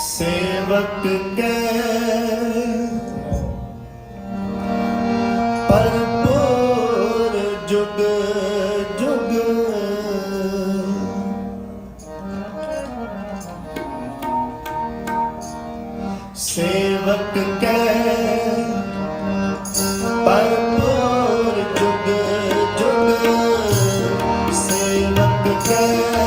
ਸੇਵਕ ਕੈ ਪਰਪੂਰ ਜੁਗ ਜੁਗ ਸੇਵਕ ਕੈ ਪਰਪੂਰ ਜੁਗ ਜੁਗ ਸੇਵਕ ਕੈ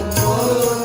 Oh.